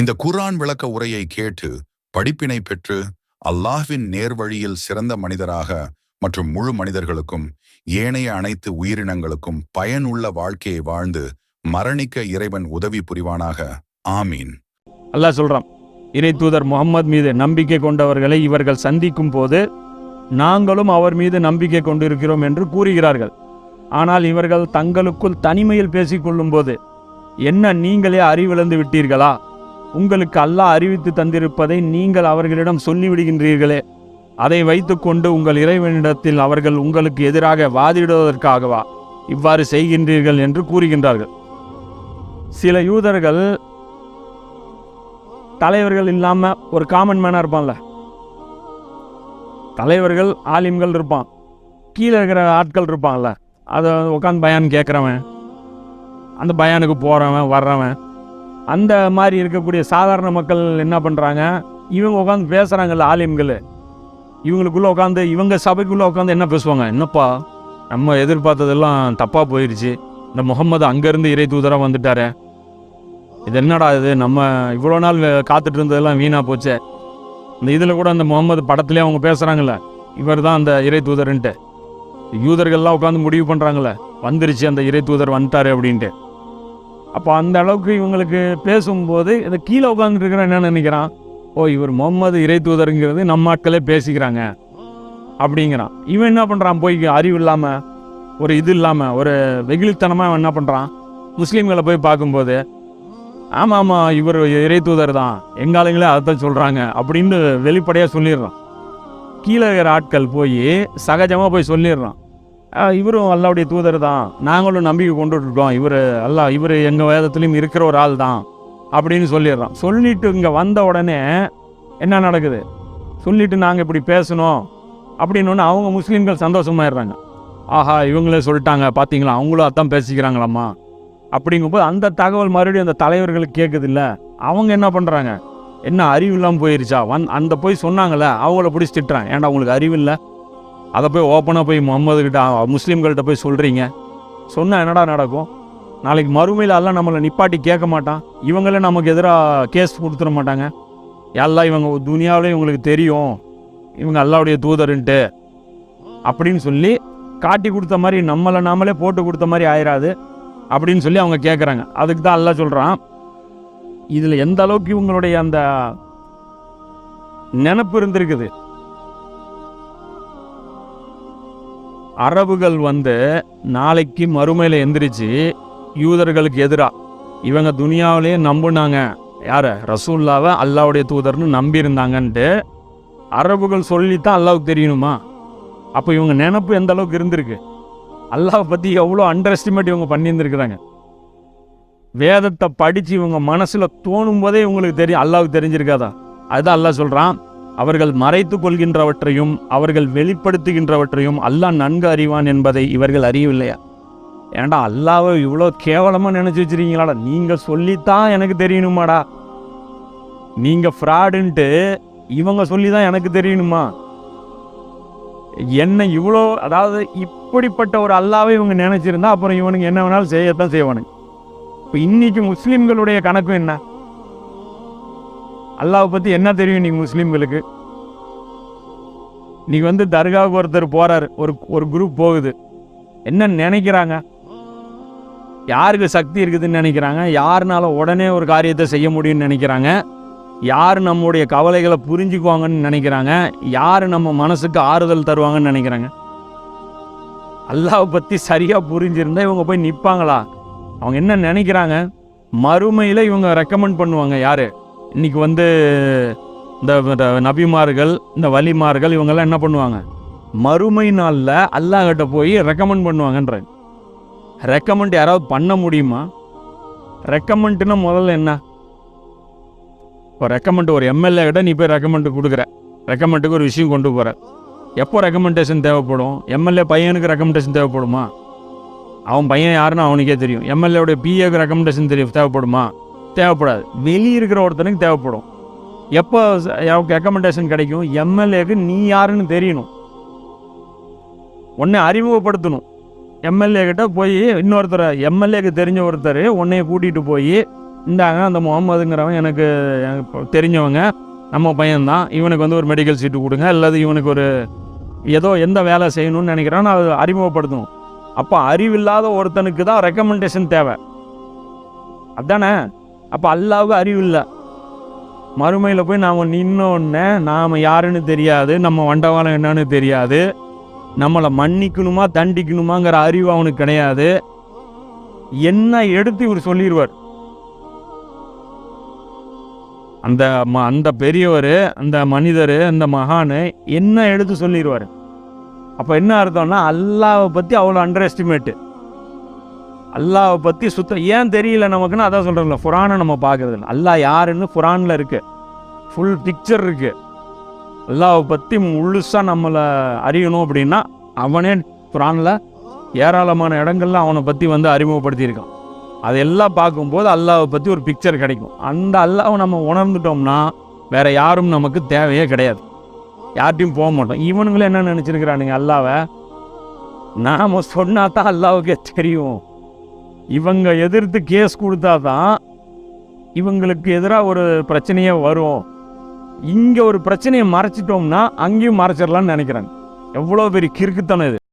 இந்த குர்ஆன் விளக்க உரையை கேட்டு படிப்பினை பெற்று அல்லாஹ்வின் நேர்வழியில் சிறந்த மனிதராக மற்றும் முழு மனிதர்களுக்கும் ஏனைய அனைத்து உயிரினங்களுக்கும் பயனுள்ள வாழ்க்கையை வாழ்ந்து மரணிக்க இறைவன் உதவி புரிவானாக. ஆமீன். அல்லாஹ் சொல்றான் இறை தூதர் முகம்மது மீது நம்பிக்கை கொண்டவர்களை இவர்கள் சந்திக்கும் போது நாங்களும் அவர் மீது நம்பிக்கை கொண்டிருக்கிறோம் என்று கூறுகிறார்கள். ஆனால் இவர்கள் தங்களுக்குள் தனிமையில் பேசிக்கொள்ளும் போது என்ன நீங்களே அறிவிழந்து விட்டீர்களா? உங்களுக்கு அல்லாஹ் அறிவித்து தந்திருப்பதை நீங்கள் அவர்களிடம் சொல்லிவிடுகின்றீர்களே. அதை வைத்துக்கொண்டு உங்கள் இறைவனிடத்தில் அவர்கள் உங்களுக்கு எதிராக வாதிடுவதற்காகவா இவ்வாறு செய்கின்றீர்கள் என்று கூறுகின்றார்கள். சில யூதர்கள் தலைவர்கள் இல்லாமல் ஒரு காமன் மேனாக இருப்பான்ல. தலைவர்கள் ஆலிம்கள் இருப்பான். கீழே இருக்கிற ஆட்கள் இருப்பான்ல. அதை உட்காந்து பயான் கேட்குறவன் அந்த பயானுக்கு போகிறவன் வர்றவன் அந்த மாதிரி இருக்கக்கூடிய சாதாரண மக்கள் என்ன பண்ணுறாங்க இவங்க உட்காந்து பேசுகிறாங்கல்ல ஆலிம்கள். இவங்களுக்குள்ளே உட்காந்து இவங்க சபைக்குள்ளே உட்காந்து என்ன பேசுவாங்க? என்னப்பா நம்ம எதிர்பார்த்ததெல்லாம் தப்பாக போயிடுச்சு இந்த முகம்மது அங்கேருந்து இறை தூதராக வந்துட்டார். இது என்னடா இது? நம்ம இவ்வளோ நாள் காத்துட்டு இருந்ததெல்லாம் வீணாக போச்சே. இந்த இதில் கூட அந்த முகம்மது படத்துலேயே அவங்க பேசுகிறாங்கல்ல இவர் தான் அந்த இறை தூதர்ன்ட்டு. யூதர்கள்லாம் உட்காந்து முடிவு பண்ணுறாங்களே வந்துருச்சு அந்த இறை தூதர் வந்துட்டார் அப்படின்ட்டு. அப்போ அந்த அளவுக்கு இவங்களுக்கு பேசும்போது இதை கீழே உட்காந்துட்டு என்ன நினைக்கிறான்? ஓ இவர் முகமது இறை தூதருங்கிறது நம்ம ஆட்களே பேசிக்கிறாங்க அப்படிங்கிறான். இவன் என்ன பண்ணுறான் போய் அறிவு இல்லாமல் ஒரு இது இல்லாமல் ஒரு வெகுளித்தனமாக அவன் என்ன பண்ணுறான் முஸ்லீம்களை போய் பார்க்கும்போது ஆமாம் ஆமாம் இவர் இறை தூதர் தான் எங்காலங்களே அதைத்தான் சொல்கிறாங்க அப்படின்னு வெளிப்படையாக சொல்லிடுறான். கீழே இருக்கிற ஆட்கள் போய் சகஜமாக போய் சொல்லிடுறான். இவரும் அல்லாவுடைய தூதர் தான் நாங்களும் நம்பிக்கை கொண்டுட்டுருக்கோம் இவர் அல்லா இவர் எங்கள் வேதத்துலேயும் இருக்கிற ஒரு ஆள் தான் அப்படின்னு சொல்லிடுறான் சொல்லிட்டு இங்கே வந்த உடனே என்ன நடக்குது? சொல்லிட்டு நாங்கள் இப்படி பேசணும் அப்படின்னு அவங்க முஸ்லீம்கள் சந்தோஷமாயிடுறாங்க. ஆஹா இவங்களே சொல்லிட்டாங்க பார்த்தீங்களா அவங்களும் அதான் பேசிக்கிறாங்களாம்மா. அப்படிங்கும்போது அந்த தகவல் மறுபடியும் அந்த தலைவர்களுக்கு கேட்குது இல்லை அவங்க என்ன பண்ணுறாங்க என்ன அறிவு இல்லாமல் போயிருச்சா? வந் அந்த போய் சொன்னாங்களே அவங்கள பிடிச்சி திட்டுறாங்க. ஏன்டா உங்களுக்கு அறிவு இல்லை? அதை போய் ஓப்பனாக போய் முகமதுக்கிட்ட முஸ்லீம்கள்கிட்ட போய் சொல்கிறீங்க சொன்னால் என்னடா நடக்கும்? நாளைக்கு மறுமையில் எல்லாம் நம்மளை நிப்பாட்டி கேட்க மாட்டான். இவங்களே நமக்கு எதிராக கேஸ் கொடுத்துட மாட்டாங்க. எல்லாம் இவங்க துனியாவிலே இவங்களுக்கு தெரியும். இவங்க அல்லாவுடைய தூதருன்ட்டு. அப்படின்னு சொல்லி காட்டி கொடுத்த மாதிரி நம்மளை நாமளே போட்டு கொடுத்த மாதிரி ஆயிராது. அப்படின்னு சொல்லி அவங்க கேட்குறாங்க. அதுக்கு தான் அல்லா சொல்கிறான் இதில் எந்த அளவுக்கு இவங்களுடைய அந்த நினப்பு இருந்திருக்குது? அரபுகள் வந்து நாளைக்கு மறுமையில் எந்திரிச்சு யூதர்களுக்கு எதிராக இவங்க துனியாவிலேயே நம்புனாங்க. யார்? ரசூல்லாவை அல்லாவுடைய தூதர்னு நம்பியிருந்தாங்கன்ட்டு அரபுகள் சொல்லித்தான் அல்லாவுக்கு தெரியணுமா? அப்போ இவங்க நினப்பு எந்த அளவுக்கு இருந்திருக்கு? அல்லாஹ் பற்றி எவ்வளோ அண்டர் எஸ்டிமேட் இவங்க பண்ணியிருந்துருக்குறாங்க. வேதத்தை படித்து இவங்க மனசில் தோணும் போதே இவங்களுக்கு தெரியும் அல்லாவுக்கு தெரிஞ்சிருக்காதா? அதுதான் அல்லாஹ் சொல்கிறான் அவர்கள் மறைத்து கொள்கின்றவற்றையும் அவர்கள் வெளிப்படுத்துகின்றவற்றையும் அல்லாஹ் நன்கு அறிவான் என்பதை இவர்கள் அறியவில்லையா? ஏன்டா அல்லாவை இவ்வளோ கேவலமாக நினச்சி வச்சிருக்கீங்களாடா? நீங்கள் சொல்லித்தான் எனக்கு தெரியணுமாடா. நீங்கள் ஃப்ராடுன்ட்டு இவங்க சொல்லி தான் எனக்கு தெரியணுமா? என்ன இவ்வளோ அதாவது இப்படிப்பட்ட ஒரு அல்லாவை இவங்க நினச்சிருந்தா அப்புறம் இவனுக்கு என்ன வேணாலும் செய்யத்தான் செய்வானுங்க. இப்போ இன்றைக்கி முஸ்லீம்களுடைய கணக்கு என்ன? அல்லாவை பற்றி என்ன தெரியும் நீங்கள் முஸ்லீம்களுக்கு? நீங்கள் வந்து தர்காவுக்கு ஒருத்தர் போகிறார் ஒரு ஒரு குரூப் போகுது. என்ன நினைக்கிறாங்க? யாருக்கு சக்தி இருக்குதுன்னு நினைக்கிறாங்க? யாருனால உடனே ஒரு காரியத்தை செய்ய முடியும்னு நினைக்கிறாங்க? யார் நம்முடைய கவலைகளை புரிஞ்சுக்குவாங்கன்னு நினைக்கிறாங்க? யார் நம்ம மனசுக்கு ஆறுதல் தருவாங்கன்னு நினைக்கிறாங்க? அல்லாவை பற்றி சரியாக புரிஞ்சிருந்தா இவங்க போய் நிற்பாங்களா அவங்க என்ன நினைக்கிறாங்க? மறுமையில் இவங்க ரெக்கமெண்ட் பண்ணுவாங்க யார்? இன்னைக்கு வந்து இந்த இந்த நபிமார்கள் இந்த வலிமார்கள் இவங்கெல்லாம் என்ன பண்ணுவாங்க? மறுமை நாளில் அல்லாஹ்கிட்ட போய் ரெக்கமெண்ட் பண்ணுவாங்கன்ற ரெக்கமெண்ட் யாராவது பண்ண முடியுமா? ரெக்கமெண்ட்னா முதல்ல என்ன? இப்போ ரெக்கமெண்ட் ஒரு எம்எல்ஏ கிட்ட நீ போய் ரெக்கமெண்ட் கொடுக்குற. ரெக்கமெண்ட்டுக்கு ஒரு விஷயம் கொண்டு போகிற எப்போ ரெக்கமெண்டேஷன் தேவைப்படும்? எம்எல்ஏ பையனுக்கு ரெக்கமெண்டேஷன் தேவைப்படுமா? அவன் பையன் யாருன்னு அவனுக்கே தெரியும். எம்எல்ஏவுடைய பிஏக்கு ரெக்கமெண்டேஷன் தெரியும் தேவைப்படுமா? தேவைப்படாது. வெளியே இருக்கிற ஒருத்தனுக்கு தேவைப்படும். எப்போ ரெக்கமெண்டேஷன் கிடைக்கும்? எம்எல்ஏக்கு நீ யாருன்னு தெரியணும். உன்னை அறிமுகப்படுத்தணும். எம்எல்ஏ கிட்ட போய் இன்னொருத்தரை எம்எல்ஏக்கு தெரிஞ்ச ஒருத்தர் உன்னைய கூட்டிகிட்டு போய் இந்தாங்க அந்த முகமதுங்கிறவன் எனக்கு தெரிஞ்சவங்க நம்ம பையன்தான் இவனுக்கு வந்து ஒரு மெடிக்கல் சீட்டு கொடுங்க அல்லது இவனுக்கு ஒரு ஏதோ எந்த வேலை செய்யணும்னு நினைக்கிறான்னு அது அறிமுகப்படுத்தணும். அப்போ அறிவில்லாத ஒருத்தனுக்கு தான் ரெக்கமெண்டேஷன் தேவை. அதானே? அப்போ அல்லாவுக்கு அறிவு இல்லை. மறுமையில் போய் நாம் நின்னோடனே நாம் யாருன்னு தெரியாது நம்ம வண்டவாளம் என்னன்னு தெரியாது. நம்மளை மன்னிக்கணுமா தண்டிக்கணுமாங்கிற அறிவு அவனுக்கு கிடையாது. என்ன எடுத்து இவர் சொல்லிடுவார் அந்த ம- அந்த பெரியவர் அந்த மனிதர் அந்த மகானு என்ன எடுத்து சொல்லிடுவார் அப்போ என்ன அர்த்தம்னா அல்லாவை பற்றி அவ்வளோ அண்டர் எஸ்டிமேட்டு அல்லாவை பற்றி சுத்தம் ஏன் தெரியல நமக்குன்னு அதான் சொல்கிறோம்ல ஃபுரானை நம்ம பார்க்கறது இல்லை அல்லாஹ் யாருன்னு ஃபுரானில் இருக்குது ஃபுல் பிக்சர் இருக்குது அல்லாவை பற்றி முழுசாக நம்மளை அறியணும் அப்படின்னா அவனே குரானில் ஏராளமான இடங்கள்ல அவனை பற்றி வந்து அறிமுகப்படுத்தியிருக்கான். அதெல்லாம் பார்க்கும்போது அல்லாவை பற்றி ஒரு பிக்சர் கிடைக்கும். அந்த அல்லாவை நம்ம உணர்ந்துட்டோம்னா வேறு யாரும் நமக்கு தேவையே கிடையாது. யார்ட்டையும் போக மாட்டோம். இவனுங்களும் என்ன நினச்சிருக்கிறானுங்க அல்லாவை? நாம் சொன்னா தான் அல்லாவுக்கே தெரியும். இவங்க எதிர்த்து கேஸ் கொடுத்தா தான் இவங்களுக்கு எதிராக ஒரு பிரச்சனையே வரும். இங்கே ஒரு பிரச்சனையை மறைச்சிட்டோம்னா அங்கேயும் மறைச்சிடலாம்னு நினைக்கிறாங்க எவ்வளோ பெரிய கிறுக்குத்தனம் இது.